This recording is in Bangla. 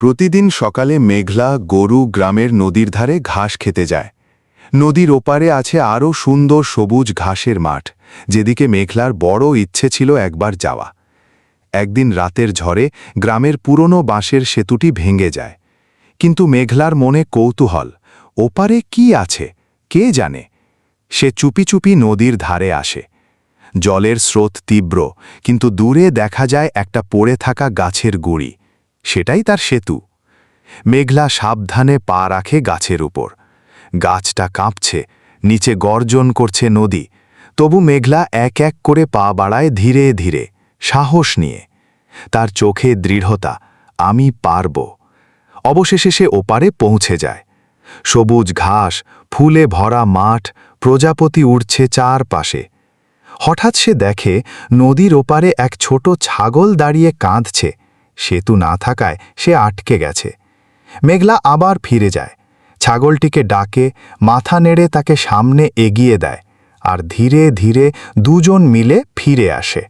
প্রতিদিন সকালে মেঘলা গরু গ্রামের নদীর ধারে ঘাস খেতে যায়। নদীর ওপারে আছে আরও সুন্দর সবুজ ঘাসের মাঠ, যেদিকে মেঘলার বড় ইচ্ছে ছিল একবার যাওয়া। একদিন রাতের ঝড়ে গ্রামের পুরনো বাঁশের সেতুটি ভেঙে যায়। কিন্তু মেঘলার মনে কৌতূহল, ওপারে কি আছে, কে জানে? সে চুপি চুপি নদীর ধারে আসে। জলের স্রোত তীব্র, কিন্তু দূরে দেখা যায় একটা পড়ে থাকা গাছের গুড়ি। সেটাই তার সেতু। মেঘলা সাবধানে পা রাখে গাছের উপর। গাছটা কাঁপছে, নিচে গর্জন করছে নদী। তবু মেঘলা এক এক করে পা বাড়ায় ধীরে ধীরে, সাহস নিয়ে। তার চোখে দৃঢ়তা, আমি পারব। অবশেষে সে ওপারে পৌঁছে যায়। সবুজ ঘাস, ফুলে ভরা মাঠ, প্রজাপতি উড়ছে চারপাশে। হঠাৎ সে দেখে নদীর ওপারে এক ছোট ছাগল দাঁড়িয়ে কাঁদছে। সেতু না থাকায় সে আটকে গেছে। মেঘলা আবার ফিরে যায়। ছাগলটিকে ডাকে, মাথা নেড়ে তাকে সামনে এগিয়ে দেয় আর ধীরে ধীরে দুজন মিলে ফিরে আসে।